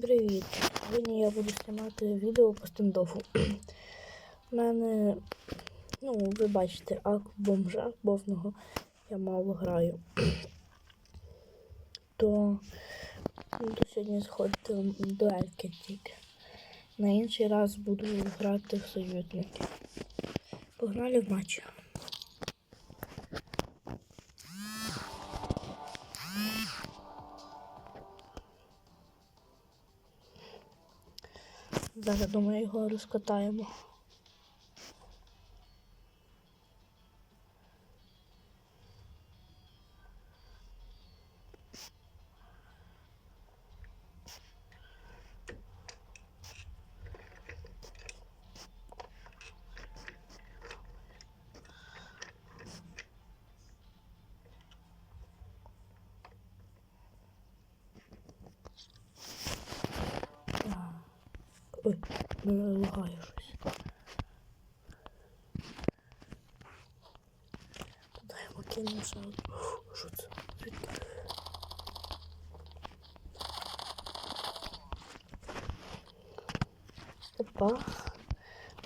Привіт! Сьогодні я буду знімати відео по стендофу. У мене, ну, ви бачите, ак бомжа повного я мало граю. То буду сьогодні сходити в дуельки тільки. На інший раз буду грати в союзники. Погнали в матч. Зараз думаю його розкатаємо. Ой, не лагає щось. Йому кинемо ще одну. Що це? Опа.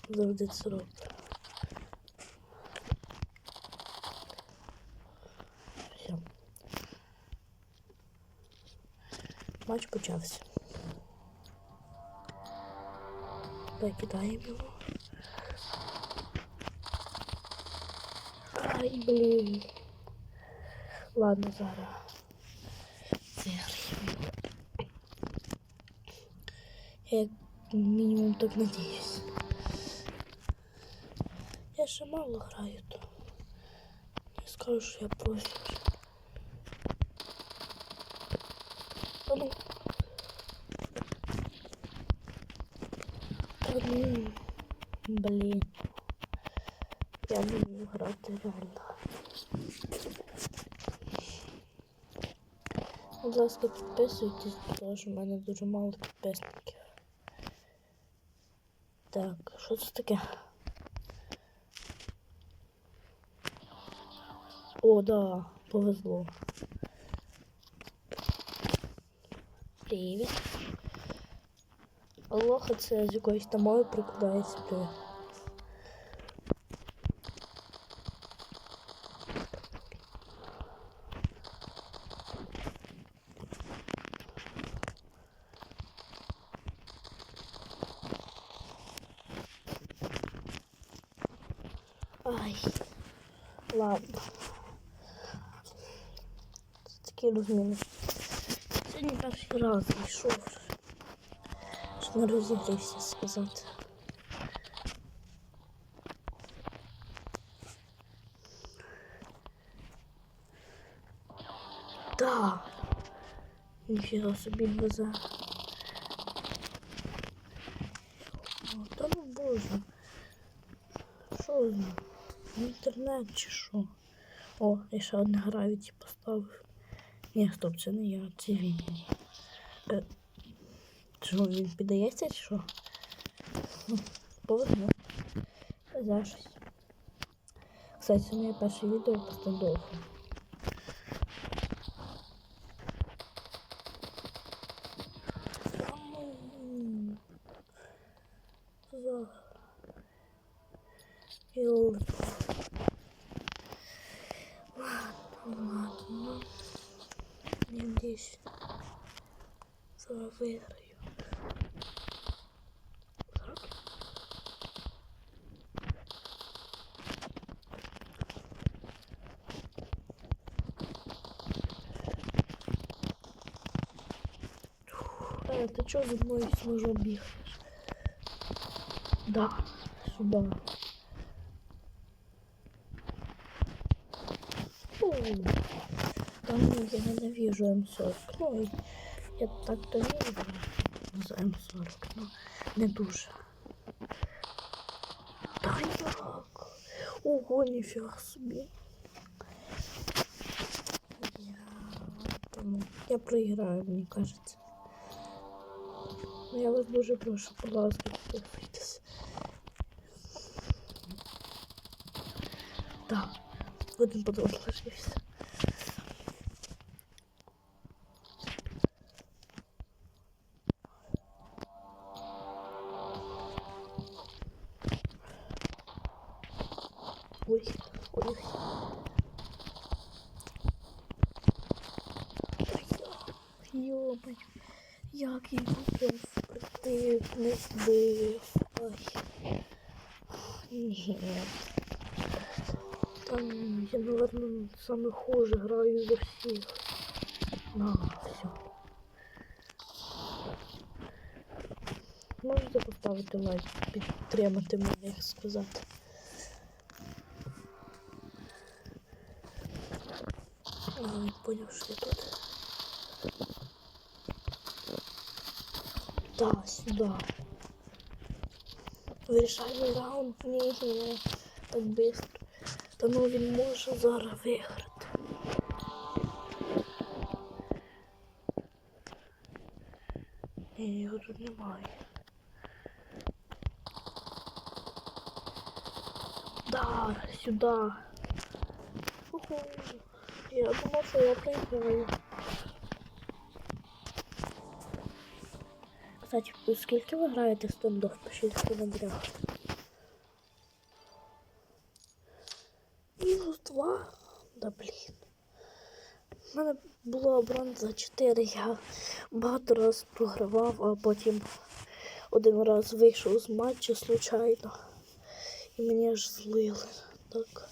Завжди це. Все. Матч почався. Покидаємо його. Ай, блін. Ладно, зараз. Зіграємо. Я як мінімум так надіюсь. Я ще мало граю, то не скажу, що я профі. А ну. Та ну, блін. Я грати реально. Будь ласка, підписуйтесь, тому що в мене дуже мало підписників. Так, що це таке? О, да, повезло. Привіт. Алоха це з якоїсь там мови прикладається. Ай, ладно. Це такі розміни. Сьогодні перший раз йшов. Що не розігрівся сказати. Да. Ніфіга собі. О, Та ну боже. Що з ним? Інтернет чи що? О, я ще одне гравіті поставив. Ні, стоп, це не я, це він. Е, що, він піддається чи що? Ну, За щось. Кстати, це моє перше відео по стендофу. Ам. Я надеюсь, зараз виграю. Так. Е, ти чого зі мною сможу бігаєш? Да, сюди. Фу. Там я ненавижу М40. Ну, я так-то не люблю за М40, ну не дуже. Та як? Ого, ніфіга собі. Я, тому, я проіграю, мені кажеться. Ну, Я вас дуже прошу, будь ласка, підписуйтесь. Так, один Йомай, як я його впустив, не збив. Ай. Ні. Там я, наверное, саме хуже граю за всіх. На, все. Можете поставити лайк, підтримати мене, як сказати. Він поняв, що я тут. Да, сюди. Вирішальний раунд. Ні, ні, так быстро. Та він може зараз виграти. Ні, його тут немає. Да. Уху. Я думав, що я проіграю. Кстати, скільки ви граєте стендов? Пишіть в коментарях. Мінус два? Да блін. У мене було обран за 4, я багато раз програвав, а потім один раз вийшов з матчу случайно. І мені аж злили. Так.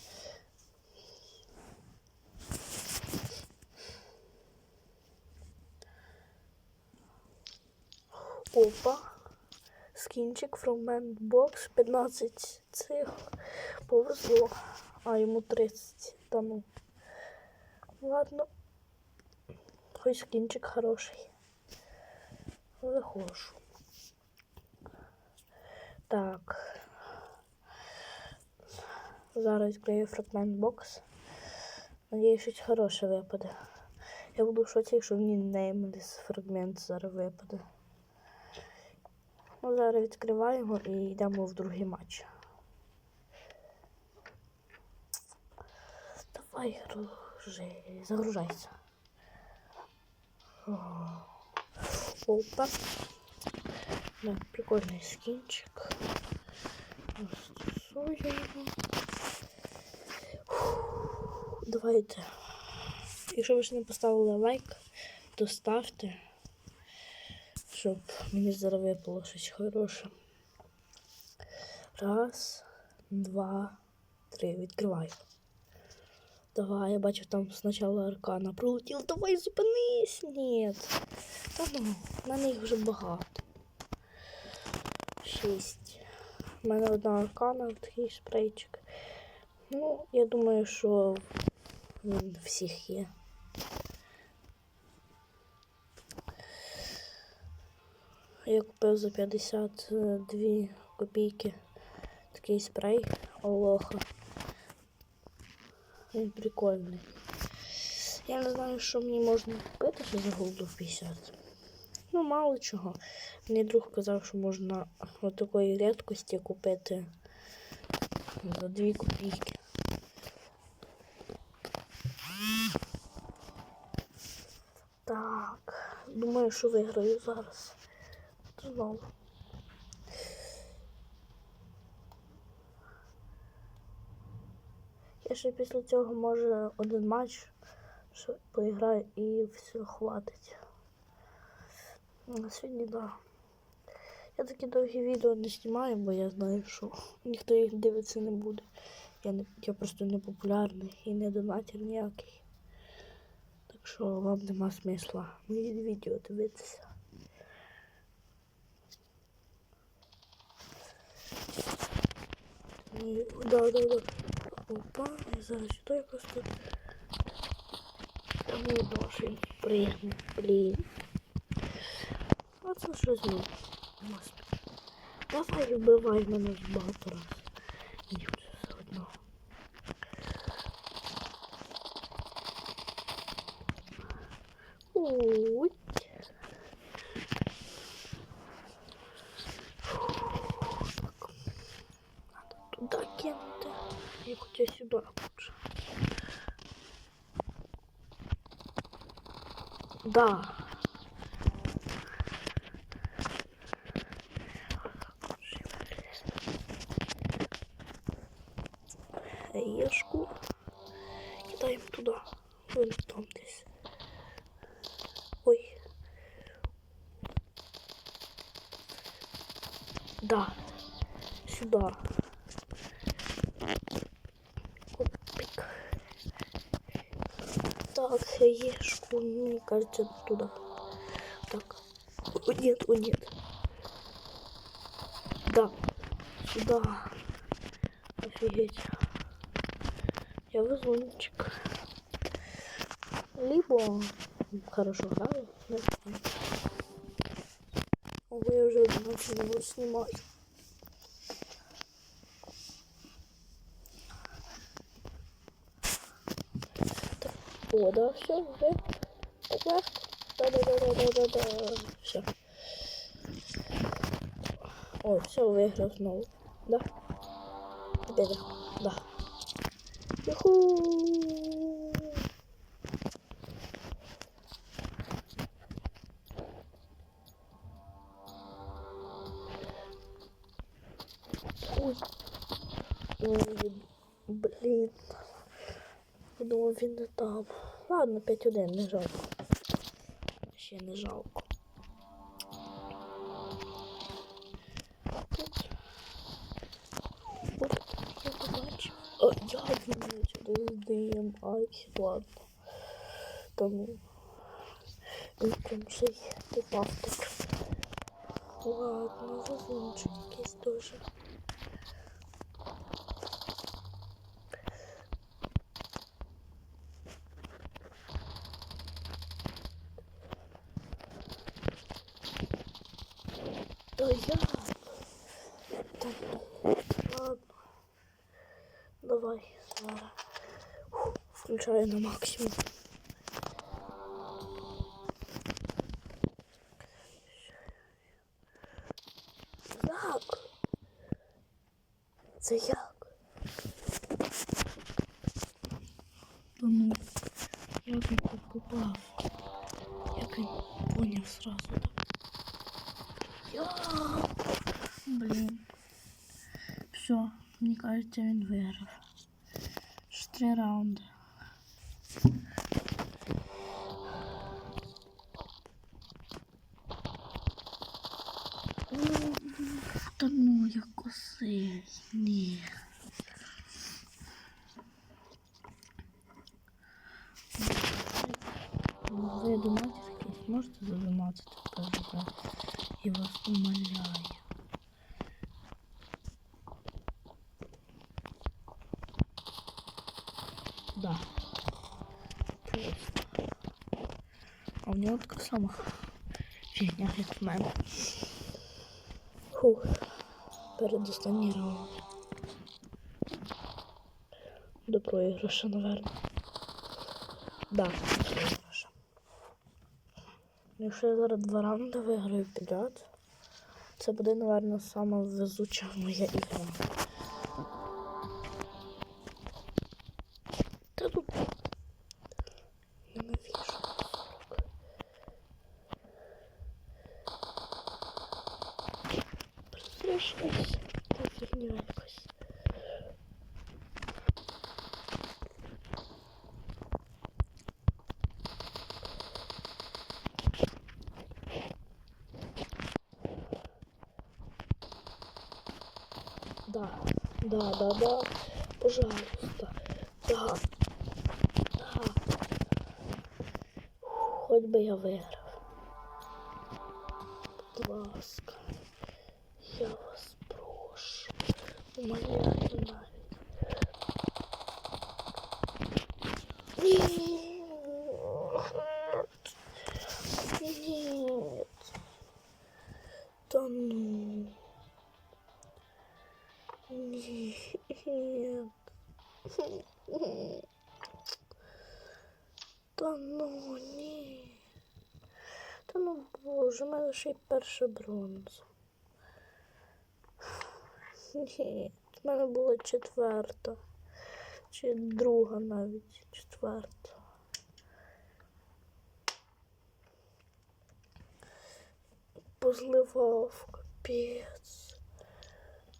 Опа. Скінчик from Box 15 цих повезло. А йому 30. Та ну. Ладно. Хоч скінчик хороший. Виходжу. Так. Зараз відкрию фрагмент бокс. Надіюсь, щось хороше випаде. Я буду в шоці, якщо мені неймліс фрагмент зараз випаде. Ну, зараз відкриваємо і йдемо в другий матч. Давай, гружи, загружайся. Опа. Да, прикольний скінчик. Застосую Давайте. Якщо ви ще не поставили лайк, то ставте, щоб мені зараз випало щось хороше. Раз, два, три. Відкривай. Давай, я бачу, там спочатку аркана пролетів. Давай зупинись. Ні. Та ну, в мене їх вже багато. Шість. У мене одна аркана, такий спрейчик. Ну, я думаю, що він всіх є. Я купив за 52 копійки такий спрей Олоха. Він прикольний. Я не знаю, що мені можна купити ще за голду 50. Ну, мало чого. Мені друг казав, що можна от такої рідкості купити за 2 копійки. Так, думаю, що виграю зараз. Знову. Я ще після цього може один матч поіграю і все хватить. На сьогодні да. Я такі довгі відео не знімаю, бо я знаю, що ніхто їх дивитися не буде. Я не, я просто не популярний і не донатір ніякий. Так що вам нема смисла мої відео дивитися. Да, да, да. Опа, я зараз я просто Та не дуже приємно, блін. А це щось ну. Господи. Давай вбивай мене багато раз. Мені вже все одно. Ой. Надо туда кинути. Я хотя сюда лучше. Да. Мне кажется, туда. Так. О, нет, о, нет. Да. Сюда. Офигеть. Я везунчик. Либо хорошо граю, не знаю. Ого, я уже начал его снимать. О, да, все, уже. Да, да, да, да, да, да, да, все. О, все, выиграл снова. Да? Я. Да. Юху! Ой. Ой, блін. Я він не там. Ладно, 5-1, не жалко. Ще не жалко. Тут. От, я побачив. О, я він дим. Ай, ладно. Та ну. Він прям ще й. Ладно, зазунчик якийсь дуже. Да я. Та ладно. Давай, зараз. Включаю на максимум. Як? Це як? Та ну, як він тут попав? Як він поняв сразу так? Я... Блін. Все, мені кажеться, він виграв. Ще три раунди. М, Та ну, я косий. Ні. Ви донатір якийсь можете задонатити, кажете? Я вас умоляю. Да. Просто. А у нього така сама фігня, як в мене. Фух. Передостанній раунд. До проіграша, наверное. Да, до. Якщо я зараз два раунди виграю підряд, це буде, напевно, найвезуча везуча моя ігра. Та тут ненавіжу. Прозрачність та фігня якась. Да, да, да, да. Пожалуйста. Да. Да. Хоть би я виграв. Будь ласка. Я вас прошу. Умоляю навіть. Та ну ні. Та ну боже, в мене ще й перша бронза. Ні, в мене була четверта. Чи друга навіть четверта. Позливав, капець.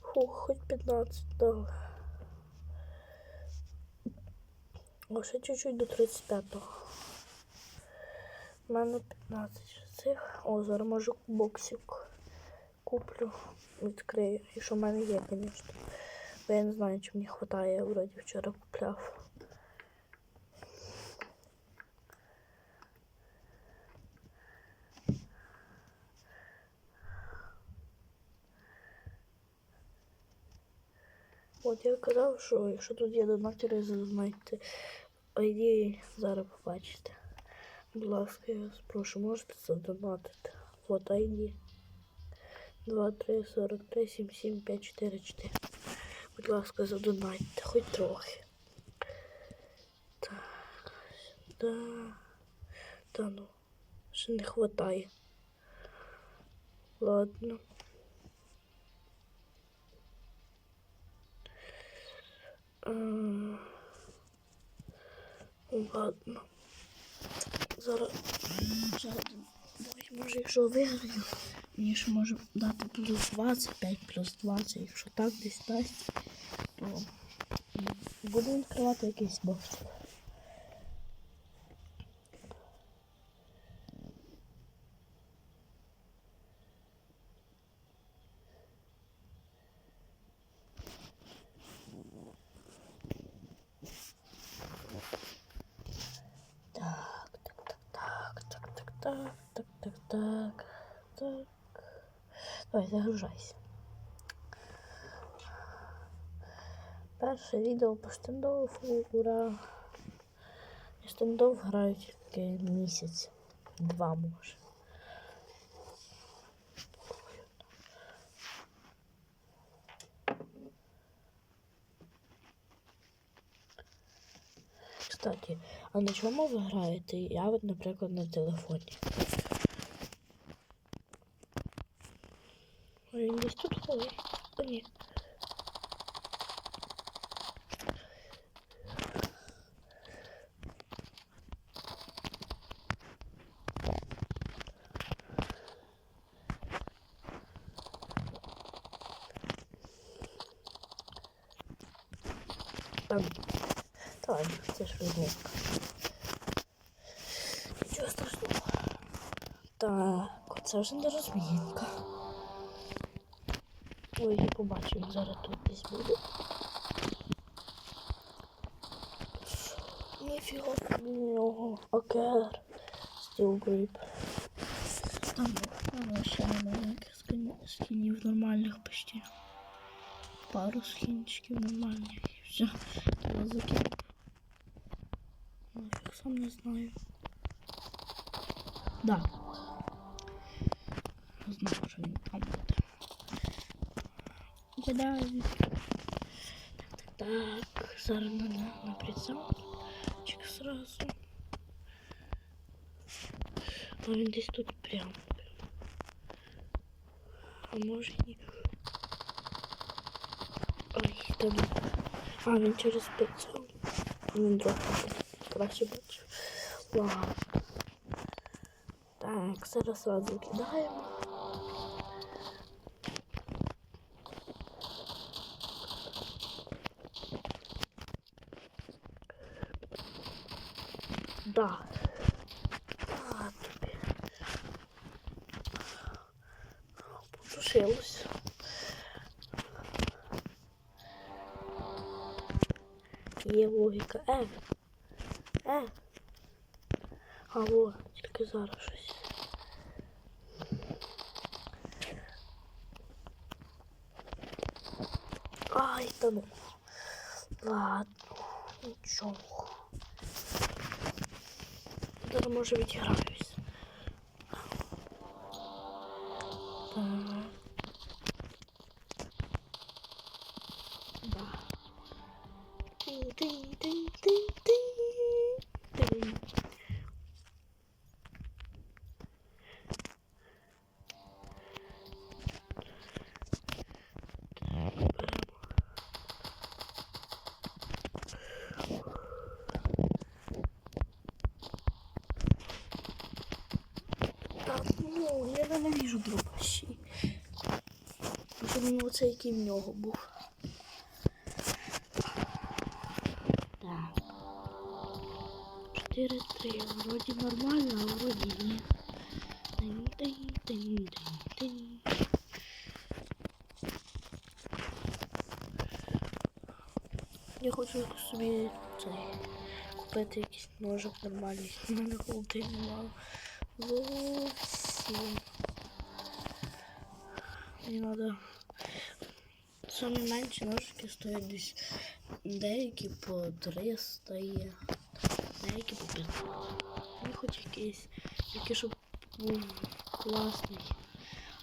Хух, хоч 15 дали. О, ще чуть-чуть до 35-го. У мене 15 цих. О, зараз можу боксик куплю, відкрию. Якщо в мене є, звісно. Бо я не знаю, чи мені вистачає, я вроді вчора купляв. От я казав, що якщо тут є донатори, задонайте ID, зараз побачите. Будь ласка, я вас прошу, можете задонатити. От ID. 2, 3, 43, 7, 7, 5, 4, 4. Будь ласка, задонатьте, хоч трохи. Так, да. Та ну, ще не хватає. Ладно. А, Ладно. Зараз. Може, якщо виграю, мені ще може дати плюс 25, плюс 20. Якщо так десь дасть, то будемо відкривати якийсь бокс. Так, так, так, так, так, так, так, так. Давай, загружайся. Перше відео по стендофу, ура. Штендов грають тільки місяць, два може. Кстати, а на чому ви граєте? Я от, наприклад, на телефоні. Він десь тут ходить. О, ні. Там. Та ладно, це ж розмовка. Нічого страшного. Так, це вже не розмінка. Ой, я побачив, зараз тут десь буде. Ніфіга собі в нього. ОКР. Steel Grip. Там, ще маленьких скинів нормальних почти. Пару скінчиків нормальних і все. Треба закинути. Нафіг сам не знаю. Да. Знаю, що він там буде. Так, так, так. Зараз на, на, прицел. Чик сразу. А він десь тут прямо. А може ні. Ай, та ну. А, він через прицел. Він трохи краще бачив. Ладно. Так, зараз сразу кидаємо. Да. Потушилось. Є логіка. Е. Е. Алло, тільки зараз щось. Ай, та ну. Ладно, нічого. Зараз може відіграюсь. оцей, який в нього був. Так. 4-3. Вроді нормально, а вроді ні. Тинь-тинь-тинь-тинь-тинь. Я хочу собі цей купити якийсь ножик нормальний. У мене холодильник мало. Зовсім. Мені треба Самі менші ножики стоять десь деякі по 300 є, деякі по 500. Ну хоч якийсь, який щоб був класний,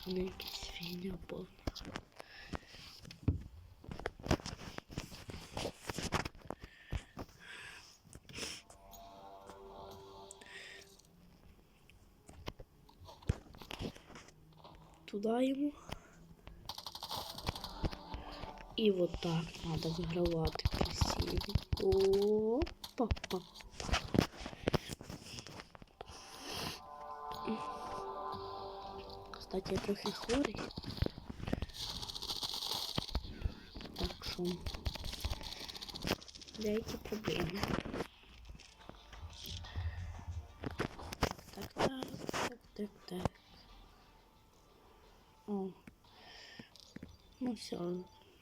а не якийсь фігня повна. Туда йому. І вот так надо вигравати красиво. Опа-па. Кстати, я трохи хворий. Так що деякі проблеми. Так, так, так, так, так. О. Ну все,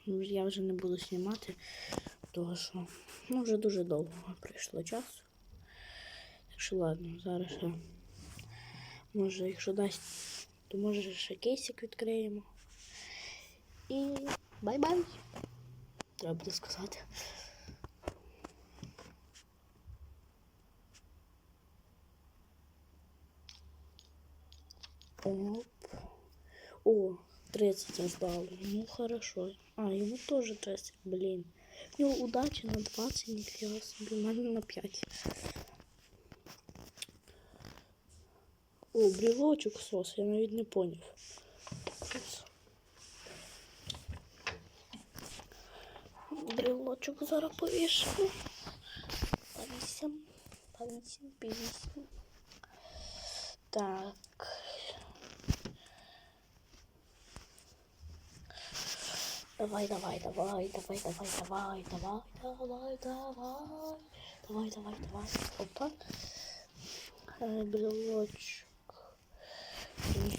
я вже не буду знімати, тому що ну, вже дуже довго пройшло часу. Так що ладно, зараз я, може, якщо дасть, то може ще кейсик відкриємо. І бай-бай! Треба буде сказати. Оп. О, 30 раздал. Ну хорошо. А, ему тоже 30, блин. У него удачи на 20, нифига себе. У мене на 5. О, брелочок сос, я навіть не поняв. Ось. Брелочок зараз повішаємо. Повісим, повісим, повісим. Так. Давай, давай, давай, давай, давай, давай, давай, давай, давай. Давай, давай, давай. Опа. Е, Брелочок.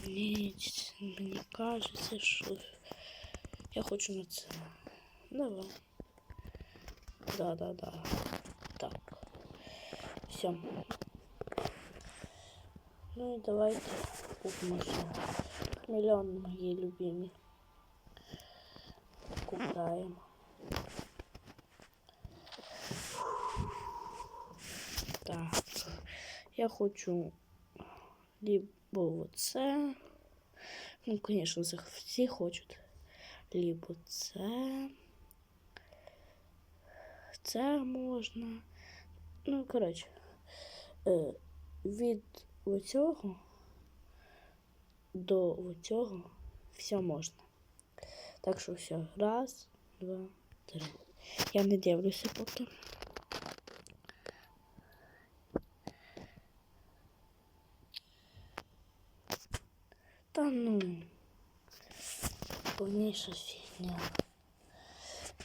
Меч. Мені кажеться, що я хочу на це. Давай. Да, да, да. Так. Все. Ну и давайте купим еще миллион моей любимые. Купаємо. Так, я хочу либо вот це. Ну, це всі хочуть. Либо це. Це можна. Ну, коротше, е, від оцього до оцього все можна. Так що все. Раз, два, три. Я не дивлюся поки. Та ну. Повніша фігня.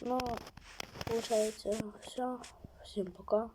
Ну, получается, все. Всем пока.